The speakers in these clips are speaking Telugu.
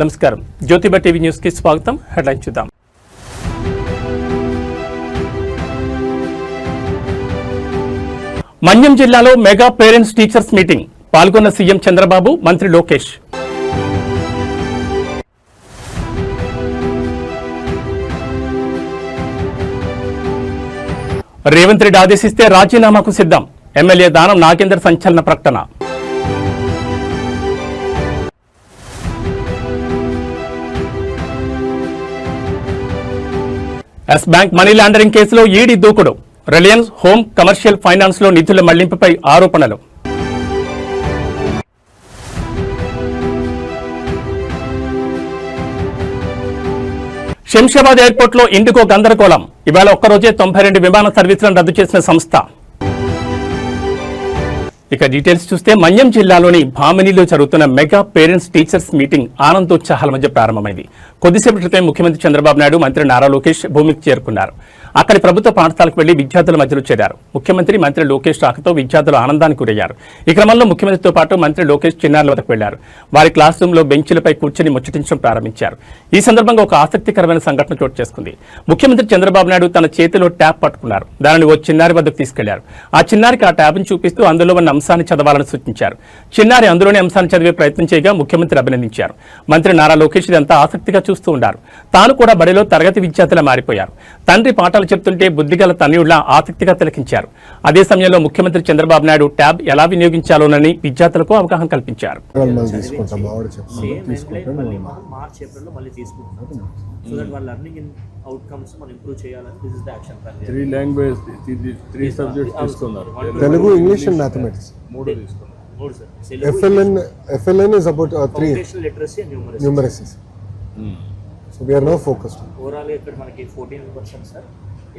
నమస్కారం. జ్యోతిబ టీవీ న్యూస్కి స్వాగతం. హెడ్లైన్ చూద్దాం. మన్యం జిల్లాలో మెగా పేరెంట్స్ టీచర్స్ మీటింగ్. పాల్గొన్న సీఎం చంద్రబాబు మంత్రి లోకేష్. రేవంత్ రెడ్డి ఆదేశిస్తే రాజీనామాకు సిద్ధం. ఎమ్మెల్యే దానం నాగేందర్ సంచలన ప్రకటన. ఎస్ బ్యాంక్ మనీ లాండరింగ్ కేసులో ఈడీ దూకుడు. రిలయన్స్ హోమ్ కమర్షియల్ ఫైనాన్స్లో నిధుల మళ్ళింపుపై ఆరోపణలు. శంషాబాద్ ఎయిర్పోర్ట్లో ఇండిగో గందరగోళం. ఇవాళ ఒక్కరోజే తొంభై రెండు విమాన సర్వీసులను రద్దు చేసిన సంస్థ. ఇక డీటెయిల్స్ చూస్తే మన్యం జిల్లాలోని భామినిలో జరుగుతున్న మెగా పేరెంట్స్ టీచర్స్ మీటింగ్ ఆనందోత్సాహాల మధ్య ప్రారంభమైంది. కొద్దిసేపటి క్రితం ముఖ్యమంత్రి చంద్రబాబు నాయుడు మంత్రి నారా లోకేష్ భూమికి చేరుకున్నారు. అక్కడి ప్రభుత్వ పాఠశాలకు వెళ్ళి విద్యార్థుల మధ్యలో చేరారు. ముఖ్యమంత్రి మంత్రి లోకేష్ రాకతో విద్యార్థులు ఆనందానికి గురయ్యారు. ఈ క్రమంలో ముఖ్యమంత్రితో పాటు మంత్రి లోకేష్ చిన్నారుల వద్దకు వెళ్ళారు. వారి క్లాస్ రూమ్లో బెంచీలపై కూర్చొని ముచ్చటించడం ప్రారంభించారు. ఈ సందర్భంగా ఒక ఆసక్తికరమైన సంఘటన చోటు చేసుకుంది. ముఖ్యమంత్రి చంద్రబాబు నాయుడు తన చేతిలో ట్యాబ్ పట్టుకున్నారు. దానిని ఓ చిన్నారి వద్దకు తీసుకెళ్ళారు. ఆ చిన్నారికి ఆ ట్యాబ్ను చూపిస్తూ అందులో ఉన్న అంశాన్ని చదవాలని సూచించారు. చిన్నారి అందులోని అంశాన్ని చదివే ప్రయత్నం చేయగా ముఖ్యమంత్రి అభినందించారు. మంత్రి నారా లోకేష్ ఇదంతా ఆసక్తిగా చూస్తూ ఉన్నారు. తాను కూడా బడిలో తరగతి విద్యార్థిలా మారిపోయారు. తండ్రి పాఠాలు చెప్తుంటే బుద్ధిగల తనయుళ్ళ ఆసక్తిగా తిలకించారు. అదే సమయంలో ముఖ్యమంత్రి చంద్రబాబు నాయుడు ట్యాబ్ ఎలా వినియోగించాలోనని విద్యార్థులకు అవగాహన కల్పించారు. తెలుగు ఇంగ్లీష్ అండ్ మ్యాథమెటిక్స్ మూడు తీసుకున్నారు మూడు sir FLN FLN is about three foundational literacy and numeracy numeracies so we are no focused overall ఇక్కడ మనకి ఫోర్టీన్ పర్సెంట్ సార్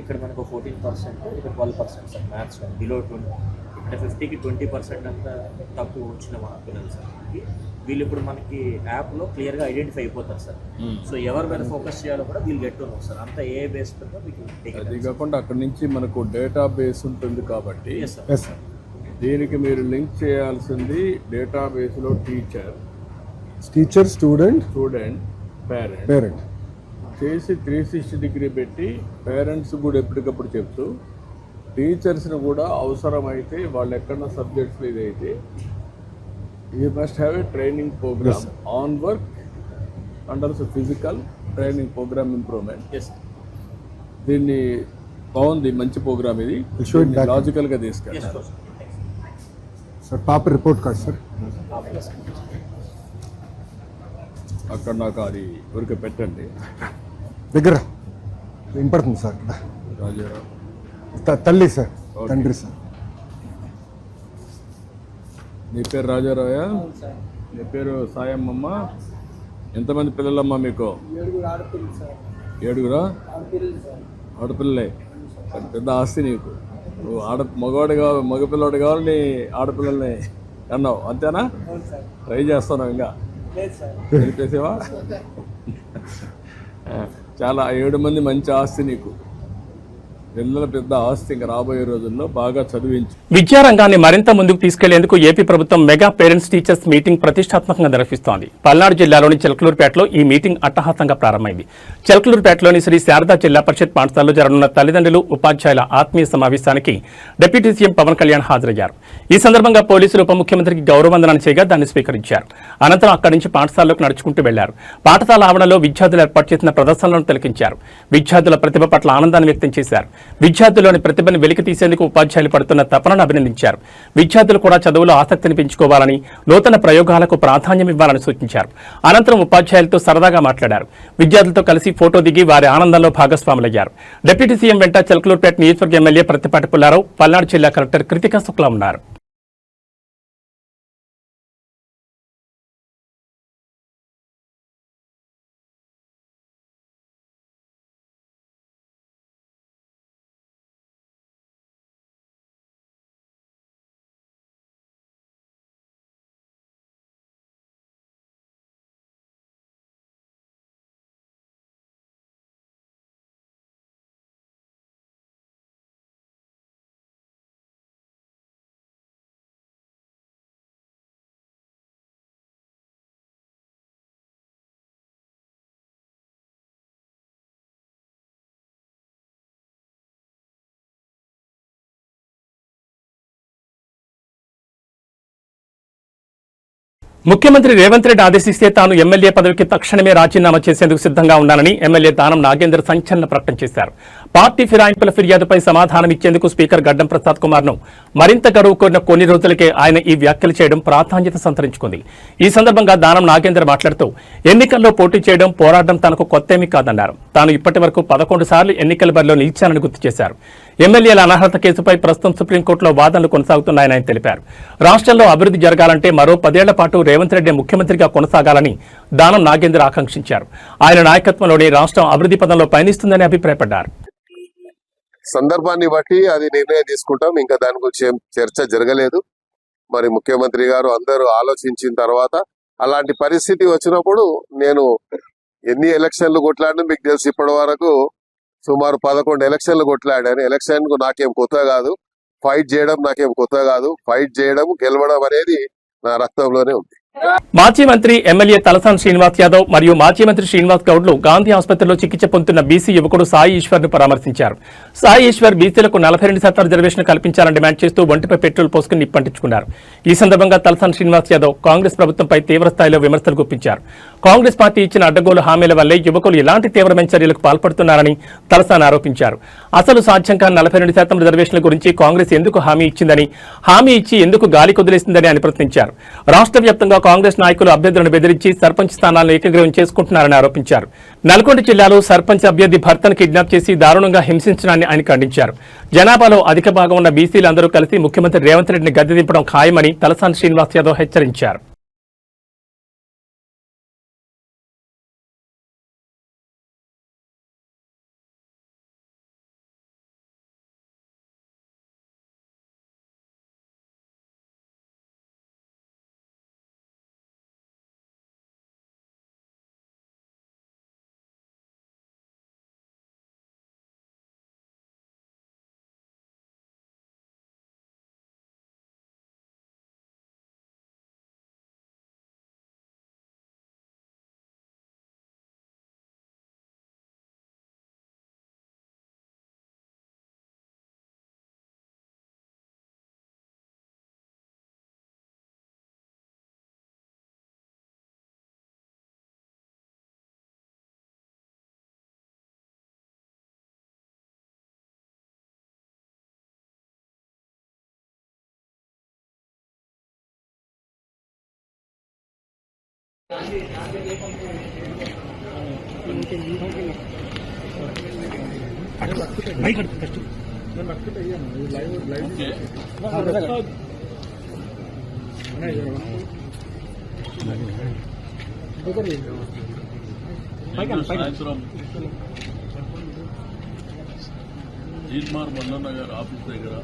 ఇక్కడ మనకు ఫోర్టీన్ పర్సెంట్ ఇక్కడ twelve percent sir maths below twenty ఇక్కడ ఫిఫ్టీకి ట్వంటీ పర్సెంట్ అంతా తక్కువ వచ్చిన మన పిల్లలు సార్. మనకి వీళ్ళు ఇప్పుడు మనకి యాప్లో క్లియర్గా ఐడెంటిఫై అయిపోతారు సార్. సో ఎవరి మీద ఫోకస్ చేయాలో కూడా వీళ్ళు గెట్ ఉన్నాం సార్. అంతా ఏ బేస్ మీద మీకు అది కాకుండా అక్కడ నుంచి మనకు డేటా బేస్ ఉంటుంది కాబట్టి ఎస్ సార్ ఎస్ సార్ దీనికి మీరు లింక్ చేయాల్సింది డేటా బేస్లో teacher teacher student student parent parent చేసి త్రీ సిక్స్టీ డిగ్రీ పెట్టి పేరెంట్స్ కూడా ఎప్పటికప్పుడు చెప్తూ టీచర్స్ని కూడా అవసరమైతే వాళ్ళు ఎక్కడ సబ్జెక్ట్స్ ఇదైతే you must have a training program on work under physical training program improvement yes దీన్ని బాగుంది మంచి ప్రోగ్రామ్ ఇది. We'll show it back. లాజికల్గా తీసుకెళ్ళారు సార్ పాప రిపోర్ట్ కార్డ్ సార్ అక్కడ నాకు అది ఊరికే పెట్టండి. దగ్గర. వినపడుతుంది సార్? తల్లి సార్. తండ్రి సార్. నీ పేరు రాజారావయా నీ పేరు సాయమ్మమ్మ. ఎంతమంది పిల్లలమ్మా మీకు? ఏడుగురా ఆడపిల్లలే పెద్ద ఆస్తి నీకు. నువ్వు ఆడ మగవాడు కావాలి మగపిల్లవాడు కావాలి నీ ఆడపిల్లల్ని అన్నావు. అంతేనా? ట్రై చేస్తున్నావు ఇంకా. చెప్పేసేవా చాలా ఏడు మంది మంచి ఆస్తి నీకు. పిల్లల పెద్ద ఆస్తి ఇంకా రాబోయే రోజుల్లో బాగా చదివించు. విద్యారంగాన్ని మరింత ముందుకు తీసుకెళ్ళేందుకు ఏపీ ప్రభుత్వం మెగా పేరెంట్స్ టీచర్స్ మీటింగ్ ప్రతిష్టాత్మకంగా నిర్వహిస్తోంది. పల్నాడు జిల్లాలోని చిలకలూరుపేటలో ఈ మీటింగ్ అట్టహాసంగా ప్రారంభమైంది. చిలకలూరుపేటలోని శ్రీ శారదా జిల్లా పరిషత్ పాఠశాలలో జరగనున్న తల్లిదండ్రులు ఉపాధ్యాయుల ఆత్మీయ సమావేశానికి డిప్యూటీ సీఎం పవన్ కళ్యాణ్ హాజరయ్యారు. ఈ సందర్భంగా పోలీసులు ఉప ముఖ్యమంత్రికి గౌరవందనం చేయగా దాన్ని స్వీకరించారు. అనంతరం అక్కడి నుంచి పాఠశాలలోకి నడుచుకుంటూ వెళ్ళారు. పాఠశాల ఆవరణలో విద్యార్థులు ఏర్పాటు చేసిన ప్రదర్శనలను తిలకించారు. విద్యార్థుల ప్రతిభ పట్ల ఆనందాన్ని వ్యక్తం చేశారు. విద్యార్థుల్లోని ప్రతిభను వెలికి తీసేందుకు ఉపాధ్యాయులు పడుతున్న తపనను అభినందించారు. విద్యార్థులు కూడా చదువులో ఆసక్తిని పెంచుకోవాలని నూతన ప్రయోగాలకు ప్రాధాన్యం ఇవ్వాలని సూచించారు. అనంతరం ఉపాధ్యాయులతో సరదాగా మాట్లాడారు. విద్యార్థులతో కలిసి ఫోటో దిగి వారి ఆనందంలో భాగస్వాములయ్యారు. డిప్యూటీ సీఎం వెంట చిలకలూరుపేట నియోజకవర్గ ఎమ్మెల్యే ప్రతిపాటి పుల్లారావు పల్నాడు జిల్లా కలెక్టర్ కృతికా శుక్లా ఉన్నారు. ముఖ్యమంత్రి రేవంత్ రెడ్డి ఆదేశిస్తే తాను ఎమ్మెల్యే పదవికి తక్షణమే రాజీనామా చేసేందుకు సిద్ధంగా ఉన్నానని ఎమ్మెల్యే దానం నాగేందర్ సంచలన ప్రకటన చేశారు. పార్టీ ఫిరాయింపుల ఫిర్యాదుపై సమాధానం ఇచ్చేందుకు స్పీకర్ గడ్డం ప్రసాద్ కుమార్ను మరింత గడువు కోరిన కొన్ని రోజులకే ఆయన ఈ వ్యాఖ్యలు చేయడం ప్రాధాన్యత సంతరించుకుంది. ఈ సందర్భంగా దానం నాగేందర్ మాట్లాడుతూ ఎన్నికల్లో పోటీ చేయడం పోరాడడం తనకు కొత్తేమీ కాదన్నారు. తాను ఇప్పటి వరకు పదకొండు సార్లు ఎన్నికల బరిలో నిలిచానని గుర్తు చేశారు. ఎమ్మెల్యేల అనర్హత కేసుపై ప్రస్తుతం సుప్రీంకోర్టులో వాదనలు కొనసాగుతున్నాయని ఆయన తెలిపారు. రాష్ట్రంలో అభివృద్ధి జరగాలంటే మరో పదేళ్ళ పాటు రేవంత్ రెడ్డి ముఖ్యమంత్రిగా కొనసాగాలని దానం నాగేంద్ర ఆకాంక్షించారు. ఆయన నాయకత్వంలోని రాష్ట్రం అభివృద్ధి పదంలో పయనిస్తుందని అభిప్రాయపడ్డారు. సందర్భాన్ని బట్టి అది నిర్ణయం తీసుకుంటాం. ఇంకా దాని గురించి ఏం చర్చ జరగలేదు. మరి ముఖ్యమంత్రి గారు అందరూ ఆలోచించిన తర్వాత అలాంటి పరిస్థితి వచ్చినప్పుడు నేను ఎన్ని ఎలక్షన్లు కొట్లాడినా మీకు తెలిసి ఇప్పటి వరకు సుమారు పదకొండు ఎలక్షన్లు కొట్లాడాను. ఎలక్షన్కు నాకేం కొత్త కాదు. ఫైట్ చేయడం నాకేం కొత్త కాదు. ఫైట్ చేయడం గెలవడం అనేది నా రక్తంలోనే ఉంది. మాజీ మంత్రి ఎమ్మెల్యే తలసాని శ్రీనివాస్ యాదవ్ మరియు మాజీ మంత్రి శ్రీనివాస్ గౌడ్లు గాంధీ ఆసుపత్రిలో చికిత్స పొందుతున్న బీసీ యువకుడు సాయి ఈశ్వర్ను పరామర్శించారు. సాయి ఈశ్వర్ బీసీలకు నలభై రెండు శాతం రిజర్వేషన్ కల్పించాలని డిమాండ్ చేస్తూ ఒంటిపై పెట్రోల్ పోసుకుని నిప్పంటించుకున్నారు. ఈ సందర్భంగా తలసాని శ్రీనివాస్ యాదవ్ కాంగ్రెస్ ప్రభుత్వంపై తీవ్ర స్థాయిలో విమర్శలు గుప్పించారు. కాంగ్రెస్ పార్టీ ఇచ్చిన అడ్డగోలు హామీల వల్లే యువకులు ఇలాంటి తీవ్రమైన చర్యలకు పాల్పడుతున్నారని తలసాని ఆరోపించారు. అసలు సాధ్యం కాని నలభై రెండు శాతం రిజర్వేషన్ల గురించి కాంగ్రెస్ ఎందుకు హామీ ఇచ్చిందని హామీ ఇచ్చి ఎందుకు గాలి కుదిలేసిందని ఆయన ప్రశ్నించారు. రాష్ట్ర వ్యాప్తంగా కాంగ్రెస్ నాయకులు అభ్యర్థులను బెదిరించి సర్పంచ్ స్థానాలను ఏకగ్రీవం చేసుకుంటున్నారని ఆరోపించారు. నల్గొండ జిల్లాలో సర్పంచ్ అభ్యర్థి భర్తను కిడ్నాప్ చేసి దారుణంగా హింసించడాన్ని ఆయన ఖండించారు. జనాభాలో అధిక భాగం ఉన్న బీసీలందరూ కలిసి ముఖ్యమంత్రి రేవంత్ రెడ్డిని గద్దె దింపడం ఖాయమని తలసాని శ్రీనివాస్ యాదవ్ హెచ్చరించారు. నిన్న సాయంత్రం జీన్మార్ మల్లన్న గారి ఆఫీస్ దగ్గర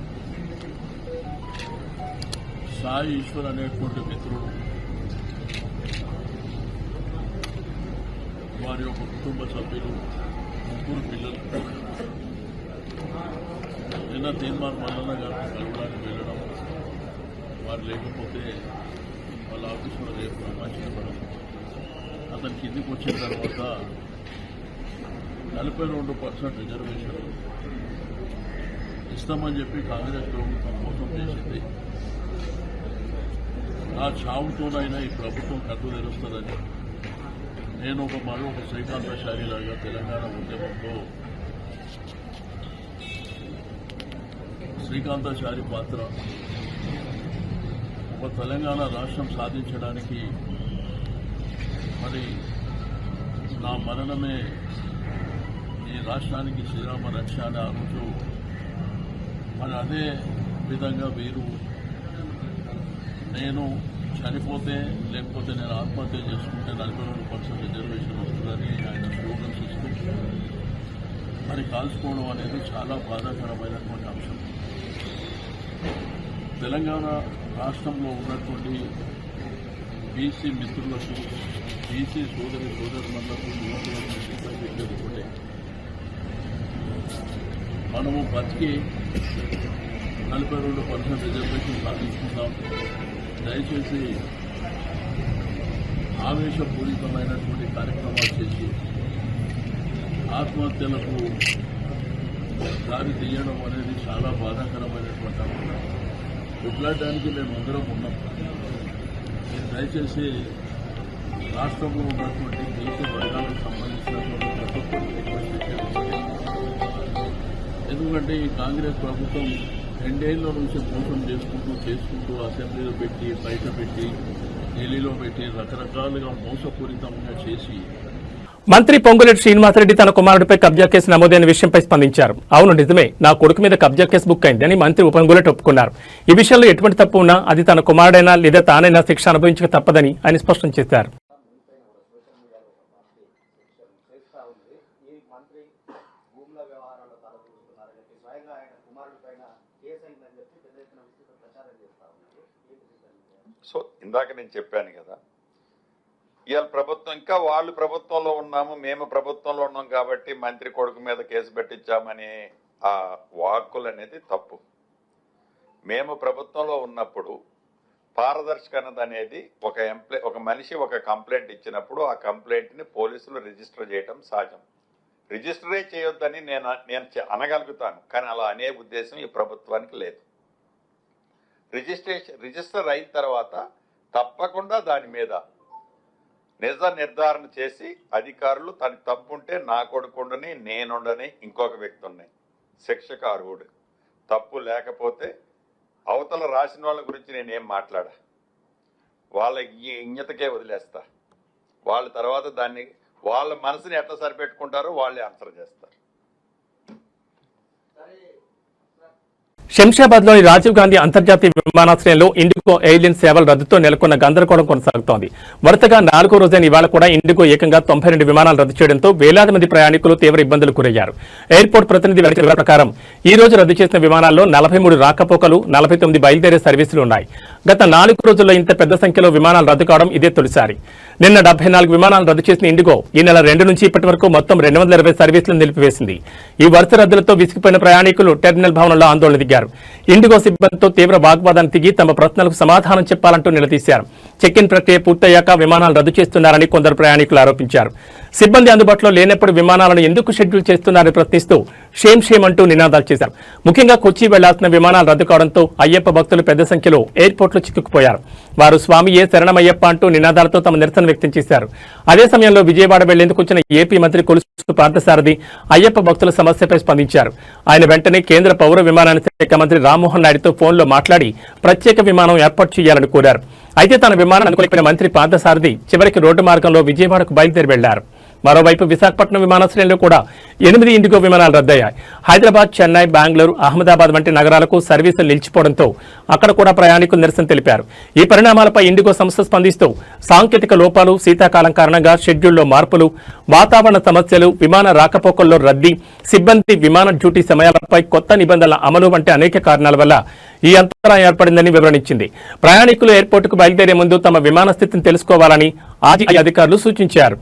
సాయి ఈశ్వర్ అనేటువంటి మిత్రుడు వారి యొక్క కుటుంబ సభ్యులు ముగ్గురు పిల్లలు నిన్న తీన్మార్ మల్లన్న గారిని కలవడానికి వెళ్ళడం వారు లేకపోతే వాళ్ళ ఆఫీసులో రేపు రమ్మాల్సిన అతను కిందికి వచ్చిన తర్వాత నలభై రెండు పర్సెంట్ రిజర్వేషన్ ఇస్తామని చెప్పి కాంగ్రెస్ ప్రభుత్వం మోసం చేసింది నా చావుతోనైనా ఈ ప్రభుత్వం కట్టు తెరుస్తుందని నేను ఒక మరో ఒక శ్రీకాంతశాలిలాగా తెలంగాణ ఉద్యమంలో శ్రీకాంతశారి పాత్ర ఒక తెలంగాణ రాష్ట్రం సాధించడానికి మరి నా మరణమే ఈ రాష్ట్రానికి శ్రీరామ రక్ష అని ఆ రోజు మరి అదే విధంగా వీరు నేను చనిపోతే లేకపోతే నేను ఆత్మహత్య చేసుకుంటే నలభై రెండు పర్సెంట్ రిజర్వేషన్ వస్తుందని ఆయన స్లోగన్స్ ఇస్తూ మరి కాల్చుకోవడం అనేది చాలా బాధాకరమైనటువంటి అంశం. తెలంగాణ రాష్ట్రంలో ఉన్నటువంటి బీసీ మిత్రులకు బీసీ సోదరి సోదరులకు యువకులకు ఒకటే మనము బతికి నలభై రెండు పర్సెంట్ రిజర్వేషన్ సాధించుకుందాం. దయచేసి ఆవేశపూరితమైనటువంటి కార్యక్రమాలు చేసి ఆత్మహత్యలకు దారి తీయడం అనేది చాలా బాధాకరమైనటువంటి అంశం. కొట్లాడడానికి మేము అందరం ఉన్నాం. మీరు దయచేసి రాష్ట్రంలో ఉన్నటువంటి దేశ వర్గాలకు సంబంధించినటువంటి ప్రభుత్వం ఎందుకంటే ఈ కాంగ్రెస్ ప్రభుత్వం రెండేళ్ళ నుంచి మోసం చేసుకుంటూ చేసుకుంటూ అసెంబ్లీలో పెట్టి బయట పెట్టి ఢిల్లీలో పెట్టి రకరకాలుగా మోసపూరితంగా చేసి మంత్రి పొంగులేటి శ్రీనివాసరెడ్డి తన కుమారుడిపై కబ్జా కేసు నమోదైన విషయంపై స్పందించారు. అవును నిజమే. నా కొడుకు మీద కబ్జా కేసు బుక్ అయిందని మంత్రి పొంగులేటి ఒప్పుకున్నారు. ఈ విషయంలో ఎటువంటి తప్పు ఉన్నా అది తన కుమారుడైనా లేదా తానైనా శిక్ష అనుభవించక తప్పదని ఆయన స్పష్టం చేశారు చేస్తా ఉంది ఈ మంత్రి భూముల వ్యవహారాల్లో తలదూస్తున్నారని చెప్పి స్వయంగా ఆయన కుమారుడి పైన కేసు అయిందని చెప్పి పెద్ద ఎత్తున విస్తృత ప్రచారం చేస్తా ఉన్నారు ఏంటి రీజన్? సో ఇందాక నేను చెప్పాను కదా ఇవాళ ప్రభుత్వం ఇంకా వాళ్ళు ప్రభుత్వంలో ఉన్నాము మేము ప్రభుత్వంలో ఉన్నాం కాబట్టి మంత్రి కొడుకు మీద కేసు పెట్టించామని ఆ వాక్కులు అనేది తప్పు. మేము ప్రభుత్వంలో ఉన్నప్పుడు పారదర్శకత అనేది ఒక ఎంప్లే ఒక మనిషి ఒక కంప్లైంట్ ఇచ్చినప్పుడు ఆ కంప్లైంట్ని పోలీసులు రిజిస్టర్ చేయటం సహజం. రిజిస్టరే చేయొద్దని నేను నేను చె- అనగలుగుతాను కానీ అలా అనే ఉద్దేశం ఈ ప్రభుత్వానికి లేదు. రిజిస్ట్రేషన్ రిజిస్టర్ అయిన తర్వాత తప్పకుండా దాని మీద నిజ నిర్ధారణ చేసి అధికారులు తన తప్పుంటే నా కొడుకుండని నేనుండని ఇంకొక వ్యక్తి ఉన్నాయి. శిక్షకు అర్హుడు. తప్పు లేకపోతే అవతల రాసిన వాళ్ళ గురించి నేనేం మాట్లాడా? వాళ్ళ ఈ వదిలేస్తా. వాళ్ళ తర్వాత దాన్ని వాళ్ళ మనసుని ఎట్లా సరిపెట్టుకుంటారో వాళ్ళే ఆన్సర్ చేస్తారు. శంషాబాద్లోని రాజీవ్ గాంధీ అంతర్జాతీయ విమానాశ్రయంలో ఇండిగో ఎయిర్లైన్ సేవల రద్దుతో నెలకొన్న గందరగోళం కొనసాగుతోంది. వరుసగా నాలుగో రోజైన ఇవాళ కూడా ఇండిగో ఏకంగా తొంభై రెండు విమానాలు రద్దు చేయడంతో వేలాది మంది ప్రయాణికులు తీవ్ర ఇబ్బందులు గురయ్యారు. ఎయిర్పోర్ట్ ప్రతినిధి ప్రకారం ఈ రోజు రద్దు చేసిన విమానాల్లో నలభై మూడు రాకపోకలు నలభై తొమ్మిది బయలుదేరే సర్వీసులు ఉన్నాయి. గత నాలుగు రోజుల్లో ఇంత పెద్ద సంఖ్యలో విమానాలు రద్దు కావడం ఇదే తొలిసారి. నిన్న డెబ్బై నాలుగు విమానాలు రద్దు చేసిన ఇండిగో ఈ నెల రెండు నుంచి ఇప్పటి వరకు మొత్తం రెండు వందల ఇరవై సర్వీసులను నిలిపివేసింది. ఈ వరుస రద్దులతో విసిగిపోయిన ప్రయాణికులు టెర్మినల్ భవనంలో ఆందోళన దిగారు. ఇండిగో సిబ్బందితో తీవ్ర వాగ్వాదాన్ని దిగి తమ ప్రశ్నలకు సమాధానం చెప్పాలంటూ నిలదీశారు. చెక్ ఇన్ ప్రక్రియ పూర్తయ్యాక విమానాలు రద్దు చేస్తున్నారని కొందరు ప్రయాణికులు ఆరోపించారు. సిబ్బంది అందుబాటులో లేనప్పుడు విమానాలను ఎందుకు షెడ్యూల్ చేస్తున్నారని ప్రశ్నిస్తూ షేమ్ షేమ్ అంటూ నినాదాలు చేశారు. ముఖ్యంగా కొచ్చి వెళ్ళాల్సిన విమానాలు రద్దు కావడంతో అయ్యప్ప భక్తులు పెద్ద సంఖ్యలో ఎయిర్పోర్ట్లో చిక్కుకుపోయారు. వారు స్వామియే శరణమయ్యప్ప అంటూ నినాదాలతో తమ నిరసన వ్యక్తం చేశారు. అదే సమయంలో విజయవాడ వెళ్ళేందుకు వచ్చిన ఏపీ మంత్రి కొలుసు పార్థసారథి అయ్యప్ప భక్తుల సమస్యపై స్పందించారు. ఆయన వెంటనే కేంద్ర పౌర విమానయాన శాఖ మంత్రి రామ్మోహన్ నాయుడుతో ఫోన్లో మాట్లాడి ప్రత్యేక విమానం ఏర్పాటు చేయాలని కోరారు. అయితే తన విమానం అనుకోలేకపోయిన మంత్రి పార్థసారథి చివరికి రోడ్డు మార్గంలో విజయవాడకు బయలుదేరి వెళ్ళారు. మరోవైపు విశాఖపట్నం విమానాశ్రయంలో కూడా ఎనిమిది ఇండిగో విమానాలు రద్దయ్యాయి. హైదరాబాద్ చెన్నై బెంగళూరు అహ్మదాబాద్ వంటి నగరాలకు సర్వీసులు నిలిచిపోవడంతో అక్కడ కూడా ప్రయాణికులు నిరసన తెలిపారు. ఈ పరిణామాలపై ఇండిగో సంస్థ స్పందిస్తూ సాంకేతిక లోపాలు శీతాకాలం కారణంగా షెడ్యూల్లో మార్పులు వాతావరణ సమస్యలు విమాన రాకపోకల్లో రద్దీ సిబ్బంది విమాన డ్యూటీ సమయాలపై కొత్త నిబంధనల అమలు వంటి అనేక కారణాల వల్ల ఈ అంతరాయం ఏర్పడిందని వివరణించింది. ప్రయాణికులు ఎయిర్పోర్టుకు బయలుదేరే ముందు తమ విమాన స్థితిని తెలుసుకోవాలని ఆర్టీఐ అధికారులు సూచించారు.